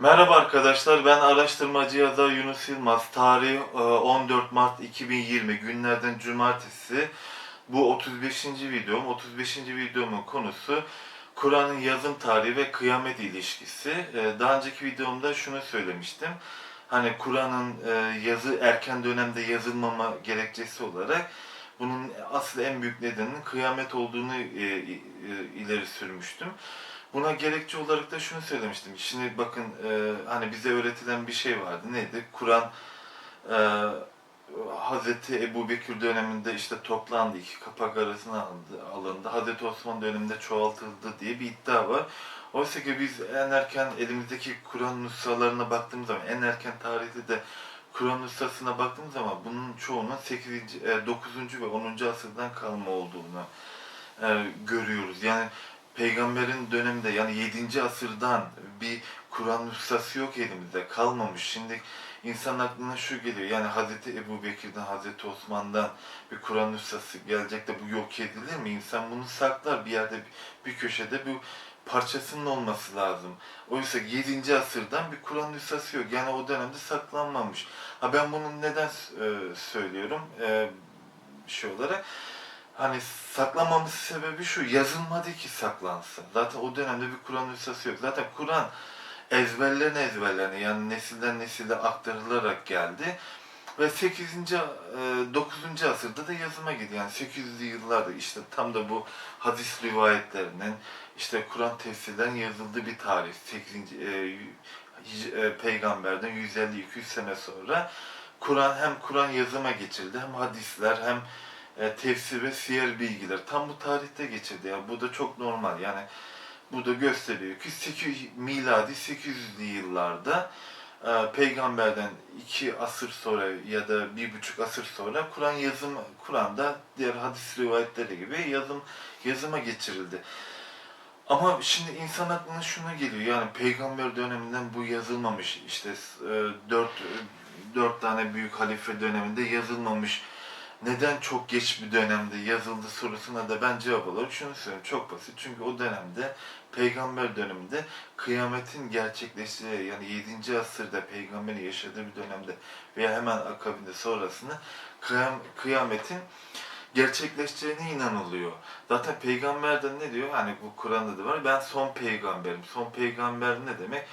Merhaba arkadaşlar, ben araştırmacı yazar Yunus Yılmaz. Tarih e, 14 Mart 2020, günlerden cumartesi. Bu 35. videom. 35. videomun konusu Kur'an'ın yazım tarihi ve kıyamet ilişkisi. E, Daha önceki videomda şunu söylemiştim. Hani Kur'an'ın e, yazı erken dönemde yazılmama gerekçesi olarak bunun asıl en büyük nedeninin kıyamet olduğunu e, e, ileri sürmüştüm. Buna gerekçe olarak da şunu söylemiştim. Şimdi bakın e, hani bize öğretilen bir şey vardı. Neydi? Kur'an e, Hazreti Ebu Bekir döneminde işte toplandı, iki kapak arasına alındı. Hazreti Osman döneminde çoğaltıldı diye bir iddia var. Oysa ki biz en erken elimizdeki Kur'an nüshalarına baktığımız zaman, en erken tarihte de Kur'an nüshasına baktığımız zaman bunun çoğunun 8. e, 9. ve 10. asırdan kalma olduğunu e, görüyoruz. Yani peygamberin döneminde yani 7. asırdan bir Kur'an nüshası yok elimizde kalmamış. Şimdi insan aklına şu geliyor yani Hazreti Ebu Bekir'den, Hazreti Osman'dan bir Kur'an nüshası gelecek de bu yok edilir mi? İnsan bunu saklar bir yerde bir köşede bir parçasının olması lazım. Oysa 7. asırdan bir Kur'an nüshası yok. Yani o dönemde saklanmamış. Ha ben bunu neden e, söylüyorum? E, şey olarak hani saklanmamız sebebi şu, yazılmadı ki saklansın. Zaten o dönemde bir Kur'an nüshası yok. Zaten Kur'an ezberlerine ezberlerine yani nesilden nesile aktarılarak geldi. Ve 8. e, 9. asırda da yazıma gidiyor. Yani 800'lü yıllarda işte tam da bu hadis rivayetlerinin işte Kur'an tefsirden yazıldığı bir tarih. 8. E, e, peygamberden 150-200 sene sonra Kur'an hem Kur'an yazıma geçildi hem hadisler hem e, tefsir ve siyer bilgiler tam bu tarihte geçirdi. Yani bu da çok normal. Yani bu da gösteriyor ki 800, miladi 800'lü yıllarda e, peygamberden iki asır sonra ya da bir buçuk asır sonra Kur'an yazım Kur'an'da diğer hadis rivayetleri gibi yazım yazıma geçirildi. Ama şimdi insan aklına şuna geliyor yani peygamber döneminden bu yazılmamış işte e, dört dört tane büyük halife döneminde yazılmamış neden çok geç bir dönemde yazıldı sorusuna da ben cevap olarak şunu söylüyorum. Çok basit. Çünkü o dönemde peygamber döneminde kıyametin gerçekleştiği yani 7. asırda peygamberin yaşadığı bir dönemde veya hemen akabinde sonrasında kıyam, kıyametin gerçekleşeceğine inanılıyor. Zaten peygamberden ne diyor? Hani bu Kur'an'da da var. Ben son peygamberim. Son peygamber ne demek?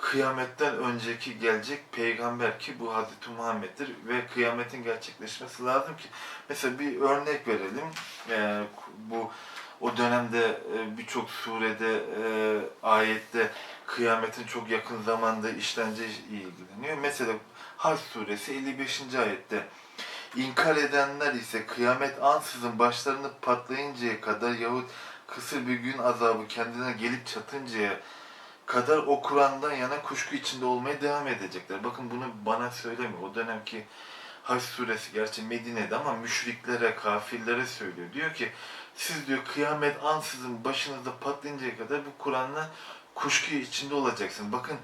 Kıyametten önceki gelecek peygamber ki bu Hazreti Muhammed'dir ve kıyametin gerçekleşmesi lazım ki mesela bir örnek verelim Ee, bu o dönemde e, birçok surede e, ayette kıyametin çok yakın zamanda işleneceği ilgileniyor. Mesela Hac suresi 55. ayette İnkar edenler ise kıyamet ansızın başlarını patlayıncaya kadar yahut kısır bir gün azabı kendine gelip çatıncaya kadar o Kur'an'dan yana kuşku içinde olmaya devam edecekler. Bakın bunu bana söylemiyor. O dönemki Hac suresi gerçi Medine'de ama müşriklere, kafirlere söylüyor. Diyor ki siz diyor kıyamet ansızın başınızda patlayıncaya kadar bu Kur'an'la kuşku içinde olacaksınız. Bakın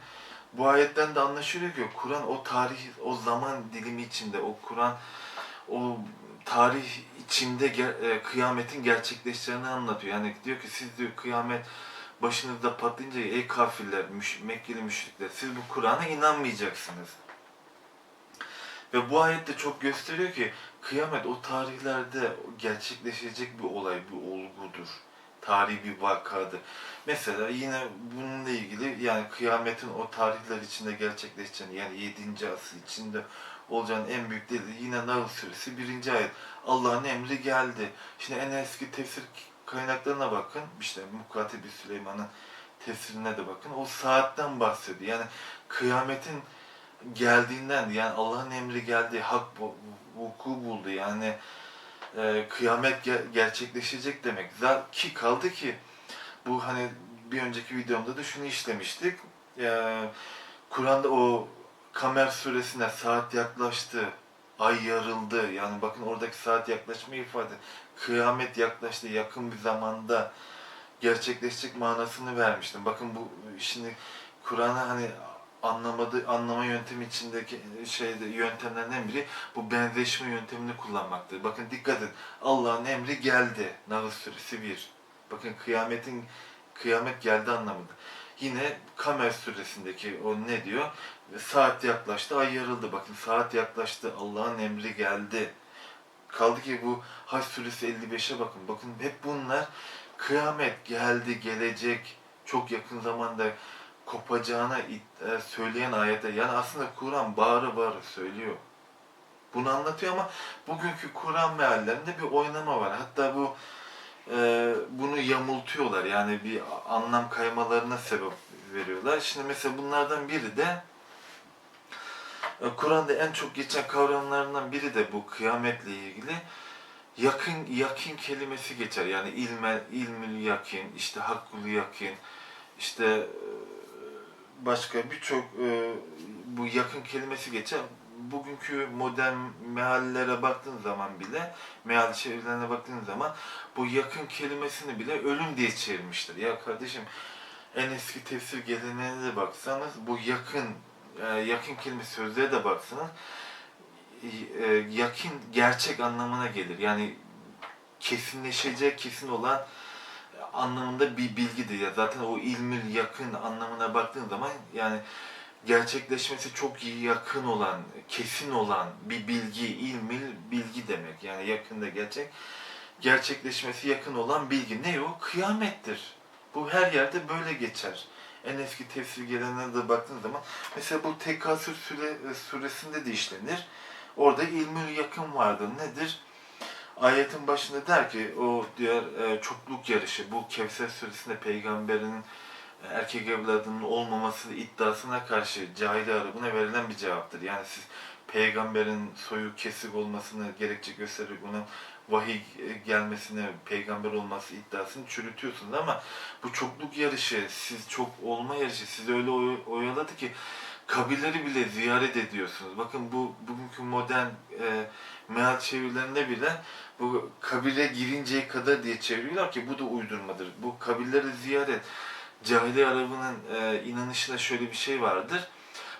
bu ayetten de anlaşılıyor ki Kur'an o tarih, o zaman dilimi içinde, o Kur'an o tarih içinde e, kıyametin gerçekleşeceğini anlatıyor. Yani diyor ki siz diyor kıyamet başınızda patlayınca ey kafirler, müş, Mekkeli müşrikler siz bu Kur'an'a inanmayacaksınız. Ve bu ayette çok gösteriyor ki kıyamet o tarihlerde gerçekleşecek bir olay, bir olgudur. Tarihi bir vakadır. Mesela yine bununla ilgili yani kıyametin o tarihler içinde gerçekleşeceğini yani 7. asır içinde olacağını en büyük delili yine Nahl suresi 1. ayet. Allah'ın emri geldi. Şimdi en eski tefsir kaynaklarına bakın. İşte Mukatibi Süleyman'ın tefsirine de bakın. O saatten bahsediyor. Yani kıyametin geldiğinden yani Allah'ın emri geldi, hak vuku buldu. Yani e, kıyamet ge- gerçekleşecek demek. Ki kaldı ki bu hani bir önceki videomda da şunu işlemiştik. E, Kur'an'da o Kamer suresine saat yaklaştı, ay yarıldı. Yani bakın oradaki saat yaklaşma ifade. Kıyamet yaklaştı, yakın bir zamanda gerçekleşecek manasını vermiştim. Bakın bu şimdi Kur'an'a hani anlamadı anlama yöntemi içindeki şeyde yöntemlerden biri bu benzeşme yöntemini kullanmaktır. Bakın dikkat edin. Allah'ın emri geldi. Nahl suresi 1. Bakın kıyametin kıyamet geldi anlamında. yine Kamer suresindeki o ne diyor? Saat yaklaştı, ay yarıldı. Bakın saat yaklaştı, Allah'ın emri geldi. Kaldı ki bu Haç suresi 55'e bakın. Bakın hep bunlar kıyamet geldi, gelecek, çok yakın zamanda kopacağına e, söyleyen ayetler. Yani aslında Kur'an bağıra bağıra söylüyor. Bunu anlatıyor ama bugünkü Kur'an meallerinde bir oynama var. Hatta bu e, bunu yamultuyorlar. Yani bir anlam kaymalarına sebep veriyorlar. Şimdi mesela bunlardan biri de Kur'an'da en çok geçen kavramlarından biri de bu kıyametle ilgili yakın yakin kelimesi geçer. Yani ilme ilmül yakin, işte hakkul yakin, işte e, başka birçok e, bu yakın kelimesi geçer. Bugünkü modern meallere baktığın zaman bile, meal çevirilerine baktığın zaman bu yakın kelimesini bile ölüm diye çevirmişler. Ya kardeşim en eski tefsir geleneğine de baksanız bu yakın e, yakın kelime sözlüğe de baksanız e, yakın gerçek anlamına gelir. Yani kesinleşecek, kesin olan anlamında bir bilgidir. Ya zaten o ilmil yakın anlamına baktığın zaman yani gerçekleşmesi çok yakın olan, kesin olan bir bilgi, ilmil bilgi demek. Yani yakında gerçek gerçekleşmesi yakın olan bilgi. Ne o? Kıyamettir. Bu her yerde böyle geçer. En eski tefsir geleneğine de baktığın zaman mesela bu Tekasür süre, suresinde de işlenir. Orada ilmül yakın vardır. Nedir? Ayetin başında der ki o diğer e, çokluk yarışı bu Kevser suresinde peygamberin e, erkek evladının olmaması iddiasına karşı cahili arabına verilen bir cevaptır. Yani siz peygamberin soyu kesik olmasını gerekçe göstererek buna vahiy e, gelmesine, peygamber olması iddiasını çürütüyorsunuz ama bu çokluk yarışı, siz çok olma yarışı sizi öyle oy- oyaladı ki kabirleri bile ziyaret ediyorsunuz. Bakın bu bugünkü modern e, meal çevirilerinde bile bu kabire girinceye kadar diye çeviriyorlar ki bu da uydurmadır. Bu kabirleri ziyaret, cahiliye Arabının e, inanışında şöyle bir şey vardır.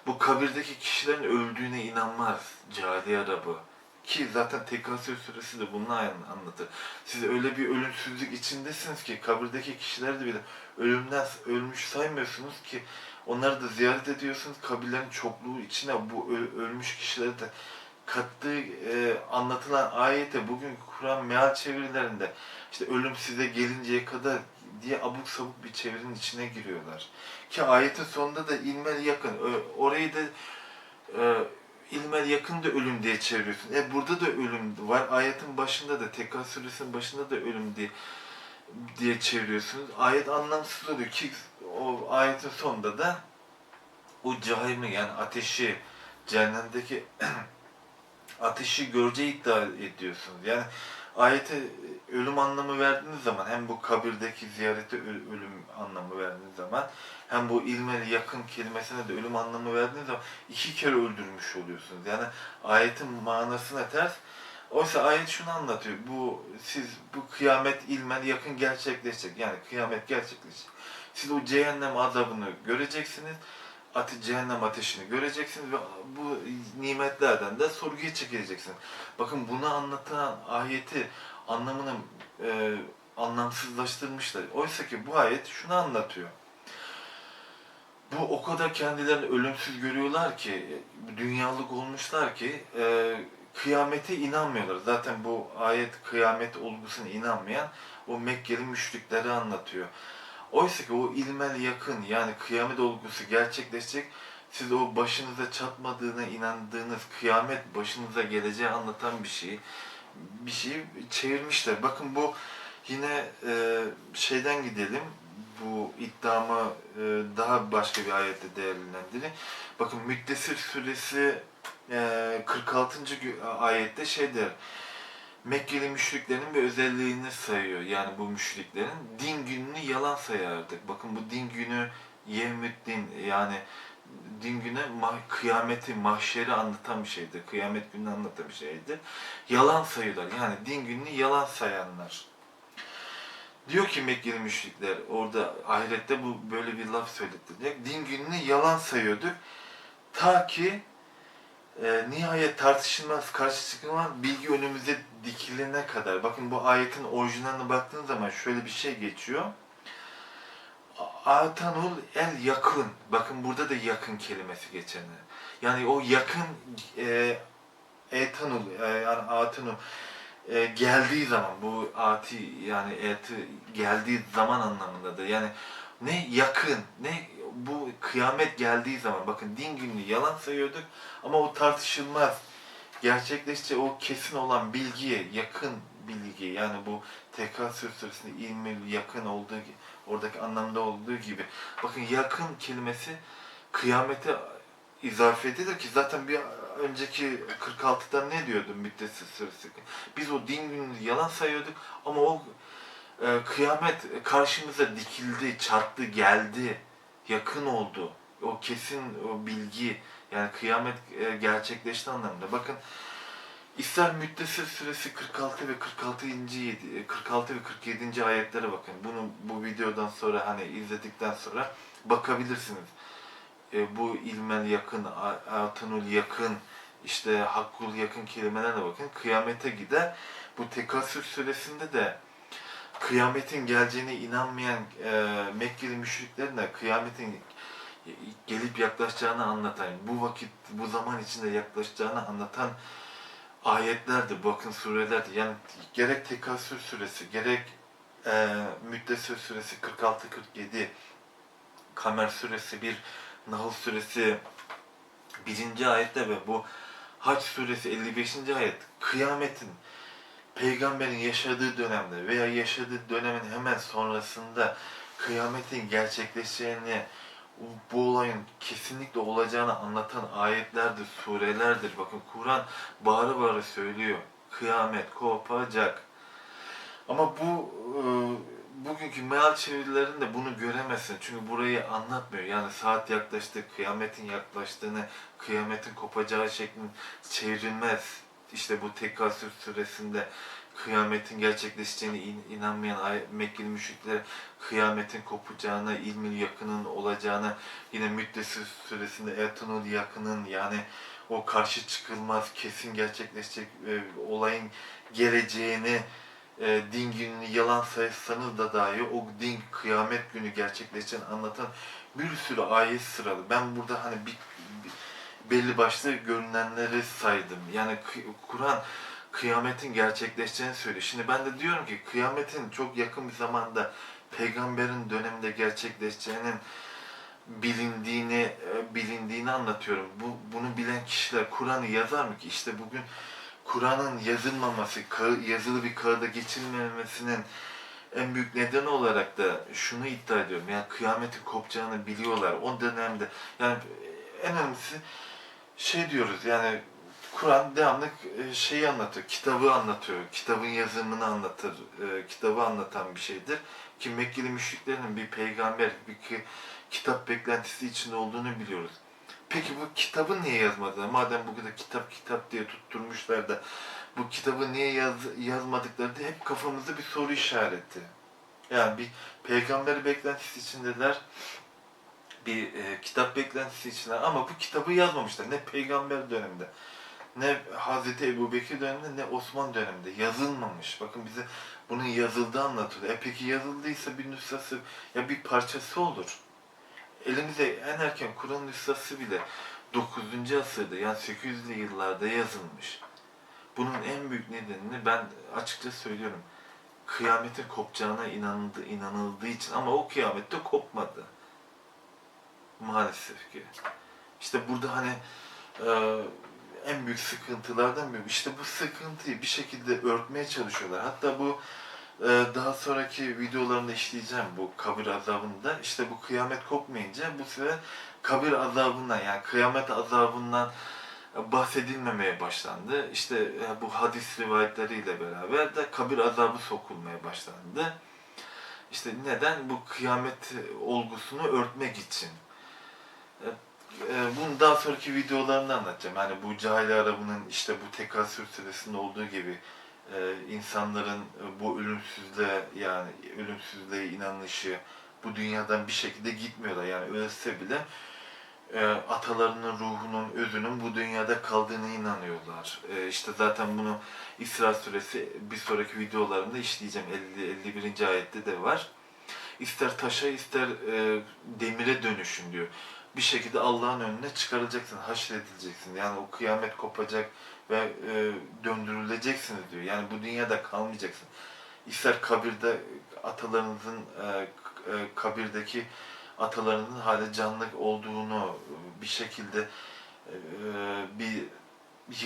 Bu kabirdeki kişilerin öldüğüne inanmaz cahiliye Arabı. Ki zaten Tekasür suresi de bunu an- anlatır. Siz öyle bir ölümsüzlük içindesiniz ki kabirdeki kişiler de bile ölümden ölmüş saymıyorsunuz ki onları da ziyaret ediyorsunuz. Kabirlerin çokluğu içine bu ölmüş kişileri de kattığı e, anlatılan ayete bugün Kur'an meal çevirilerinde işte ölüm size gelinceye kadar diye abuk sabuk bir çevirinin içine giriyorlar. Ki ayetin sonunda da ilmel yakın. Orayı da e, ilmel yakın da ölüm diye çeviriyorsun. E burada da ölüm var. Ayetin başında da Tekrar suresinin başında da ölüm diye diye çeviriyorsunuz. Ayet anlamsız oluyor ki o ayetin sonunda da o cahimi yani ateşi cehennemdeki ateşi göreceği iddia ediyorsunuz. Yani ayete ölüm anlamı verdiğiniz zaman hem bu kabirdeki ziyarete ölüm anlamı verdiğiniz zaman hem bu ilmeli yakın kelimesine de ölüm anlamı verdiğiniz zaman iki kere öldürmüş oluyorsunuz. Yani ayetin manasına ters. Oysa ayet şunu anlatıyor. Bu siz bu kıyamet ilmel yakın gerçekleşecek. Yani kıyamet gerçekleşecek. Siz o cehennem azabını göreceksiniz. Ate cehennem ateşini göreceksiniz ve bu nimetlerden de sorguya çekileceksiniz. Bakın bunu anlatan ayeti anlamını e, anlamsızlaştırmışlar. Oysa ki bu ayet şunu anlatıyor. Bu o kadar kendilerini ölümsüz görüyorlar ki, dünyalık olmuşlar ki e, kıyamete inanmıyorlar. Zaten bu ayet kıyamet olgusuna inanmayan o Mekkeli müşrikleri anlatıyor. Oysa ki o ilmel yakın yani kıyamet olgusu gerçekleşecek. Siz o başınıza çatmadığına inandığınız kıyamet başınıza geleceği anlatan bir şey. Bir şey çevirmişler. Bakın bu yine e, şeyden gidelim. Bu iddiamı e, daha başka bir ayette değerlendirin. Bakın Müddessir suresi e, 46. gü- ayette şey der. Mekkeli müşriklerin bir özelliğini sayıyor. Yani bu müşriklerin din gününü yalan sayardık. Bakın bu din günü yevmüddin yani din günü ma- kıyameti, mahşeri anlatan bir şeydir. Kıyamet gününü anlatan bir şeydir. Yalan sayıyorlar. Yani din gününü yalan sayanlar. Diyor ki Mekkeli müşrikler orada ahirette bu böyle bir laf söylettirecek. Din gününü yalan sayıyorduk. Ta ki e, nihayet tartışılmaz, karşı çıkılmaz bilgi önümüze dikilene kadar. Bakın bu ayetin orijinaline baktığınız zaman şöyle bir şey geçiyor. Atanul el yakın. Bakın burada da yakın kelimesi geçen. Yani o yakın e, etanul e, yani atanul e, geldiği zaman bu ati yani eti geldiği zaman anlamında da yani ne yakın ne bu kıyamet geldiği zaman bakın din gününü yalan sayıyorduk ama o tartışılmaz gerçekleşçe o kesin olan bilgiye yakın bilgi yani bu tekasür süresinde ilmi yakın olduğu oradaki anlamda olduğu gibi bakın yakın kelimesi kıyamete izafe edilir ki zaten bir önceki 46'da ne diyordu Müddessir suresi? Biz o din gününü yalan sayıyorduk ama o e, kıyamet karşımıza dikildi, çarptı, geldi, yakın oldu. O kesin o bilgi yani kıyamet e, gerçekleşti anlamında. Bakın İster Müddessir suresi 46 ve 46. yedi- 46 ve 47. ayetlere bakın. Bunu bu videodan sonra hani izledikten sonra bakabilirsiniz. E, bu ilmel yakın, a- atınul yakın, işte hakkul yakın kelimelerine bakın. Kıyamete gider. Bu Tekasür suresinde de kıyametin geleceğine inanmayan e, Mekkeli müşriklerin de kıyametin gelip yaklaşacağını anlatan, bu vakit, bu zaman içinde yaklaşacağını anlatan ayetlerdi, bakın surelerdi. Yani gerek Tekasür suresi, gerek e, Müddessir suresi 46-47, Kamer suresi 1, Nahl suresi 1. ayette ve bu Hac suresi 55. ayet kıyametin peygamberin yaşadığı dönemde veya yaşadığı dönemin hemen sonrasında kıyametin gerçekleşeceğini bu olayın kesinlikle olacağını anlatan ayetlerdir, surelerdir. Bakın Kur'an bağıra bağıra söylüyor. Kıyamet kopacak. Ama bu e, bugünkü meal çevirilerinde bunu göremezsin. Çünkü burayı anlatmıyor. Yani saat yaklaştı, kıyametin yaklaştığını, kıyametin kopacağı şeklinde çevrilmez. İşte bu Tekasür suresinde kıyametin gerçekleşeceğine in- inanmayan ay- Mekkeli müşrikler kıyametin kopacağına, ilmin yakının olacağına, yine Müddessir suresinde Etunul yakının yani o karşı çıkılmaz, kesin gerçekleşecek e, olayın geleceğini e, din gününü yalan saysanız da dahi o din kıyamet günü gerçekleşeceğini anlatan bir sürü ayet sıralı. Ben burada hani bir, bir- belli başlı görünenleri saydım. Yani Kur'an kıyametin gerçekleşeceğini söylüyor. Şimdi ben de diyorum ki kıyametin çok yakın bir zamanda peygamberin döneminde gerçekleşeceğinin bilindiğini e, bilindiğini anlatıyorum. Bu bunu bilen kişiler Kur'an'ı yazar mı ki? İşte bugün Kur'an'ın yazılmaması, yazılı bir kağıda geçilmemesinin en büyük nedeni olarak da şunu iddia ediyorum. Yani kıyametin kopacağını biliyorlar. O dönemde yani en önemlisi şey diyoruz yani Kur'an devamlı e, şeyi anlatıyor, kitabı anlatıyor, kitabın yazımını anlatır, e, kitabı anlatan bir şeydir. Ki Mekkeli müşriklerin bir peygamber, bir ki- kitap beklentisi içinde olduğunu biliyoruz. Peki bu kitabı niye yazmadılar? Madem bu kadar kitap kitap diye tutturmuşlar da bu kitabı niye yaz, yazmadıkları da hep kafamızda bir soru işareti. Yani bir peygamber beklentisi içindeler, bir e, kitap beklentisi içindeler ama bu kitabı yazmamışlar. Ne peygamber döneminde, ne Hazreti Ebu Bekir döneminde, ne Osman döneminde yazılmamış. Bakın bize bunun yazıldığı anlatılıyor. E peki yazıldıysa bir nüshası, ya bir parçası olur. Elimize en erken Kur'an nüshası bile 9. asırda yani 800'lü yıllarda yazılmış. Bunun en büyük nedenini ben açıkça söylüyorum. Kıyametin kopacağına inanıldı, inanıldığı için ama o kıyamette kopmadı. Maalesef ki. İşte burada hani en büyük sıkıntılardan biri. İşte bu sıkıntıyı bir şekilde örtmeye çalışıyorlar. Hatta bu e, daha sonraki videolarında işleyeceğim bu kabir azabında. İşte bu kıyamet kopmayınca bu sefer kabir azabından yani kıyamet azabından bahsedilmemeye başlandı. İşte e, bu hadis rivayetleriyle beraber de kabir azabı sokulmaya başlandı. İşte neden? Bu kıyamet olgusunu örtmek için. E, e, Bunu daha sonraki videolarında anlatacağım. Yani bu cahil Arabı'nın işte bu tekasür süresinde olduğu gibi e, insanların bu ölümsüzlüğe yani ölümsüzlüğe inanışı bu dünyadan bir şekilde gitmiyorlar. Yani ölse bile e, atalarının ruhunun, özünün bu dünyada kaldığını inanıyorlar. E, işte zaten bunu İsra suresi bir sonraki videolarımda işleyeceğim. 50, 51. ayette de var. ister taşa ister demire dönüşün diyor. Bir şekilde Allah'ın önüne çıkarılacaksın, haşredileceksin. Yani o kıyamet kopacak ve e, döndürüleceksiniz diyor. Yani bu dünyada kalmayacaksın. İster kabirde atalarınızın e, e, kabirdeki atalarınızın hala canlı olduğunu bir şekilde e, bir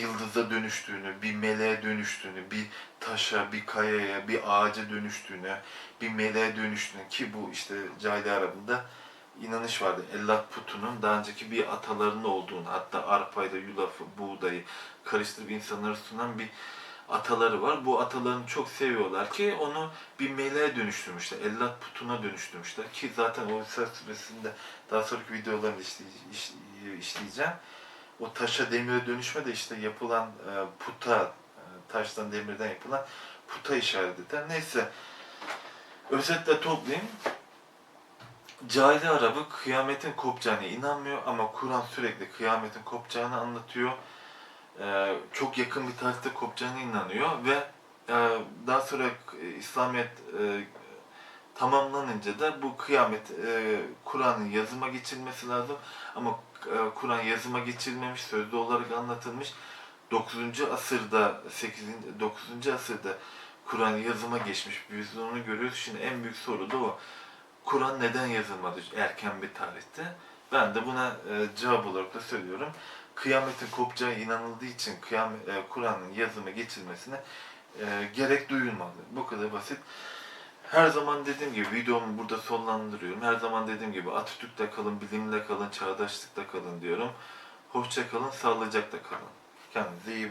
yıldıza dönüştüğünü, bir meleğe dönüştüğünü, bir taşa, bir kayaya, bir ağaca dönüştüğünü, bir meleğe dönüştüğünü ki bu işte Cahiliye Arabı'nda inanış vardı. Ellat putunun daha önceki bir atalarının olduğunu, hatta arpayla yulafı, buğdayı karıştırıp insanlara sunan bir ataları var. Bu atalarını çok seviyorlar ki onu bir meleğe dönüştürmüşler. Ellat putuna dönüştürmüşler ki zaten o İsa suresinde daha sonraki iş- işleyeceğim. O taşa demire dönüşme de işte yapılan e, puta, e, taştan demirden yapılan puta işaret eder. Neyse, özetle toplayayım. Cahili Arabı kıyametin kopacağına inanmıyor ama Kur'an sürekli kıyametin kopacağını anlatıyor. Ee, çok yakın bir tarihte kopacağına inanıyor ve e, daha sonra e, İslamiyet e, tamamlanınca da bu kıyamet e, Kur'an'ın yazıma geçilmesi lazım ama e, Kur'an yazıma geçilmemiş, sözlü olarak anlatılmış. 9. asırda, 8. 9. asırda Kur'an yazıma geçmiş. Biz onu görüyoruz. Şimdi en büyük soru da o. Kur'an neden yazılmadı erken bir tarihte? Ben de buna e, cevap olarak da söylüyorum. Kıyametin kopacağı inanıldığı için kıyamet, e, Kur'an'ın yazıma geçilmesine e, gerek duyulmadı. Bu kadar basit. Her zaman dediğim gibi videomu burada sonlandırıyorum. Her zaman dediğim gibi Atatürk'te kalın, bilimle kalın, çağdaşlıkta kalın diyorum. Hoşça kalın, sağlıcakla kalın. Kendinize iyi bakın.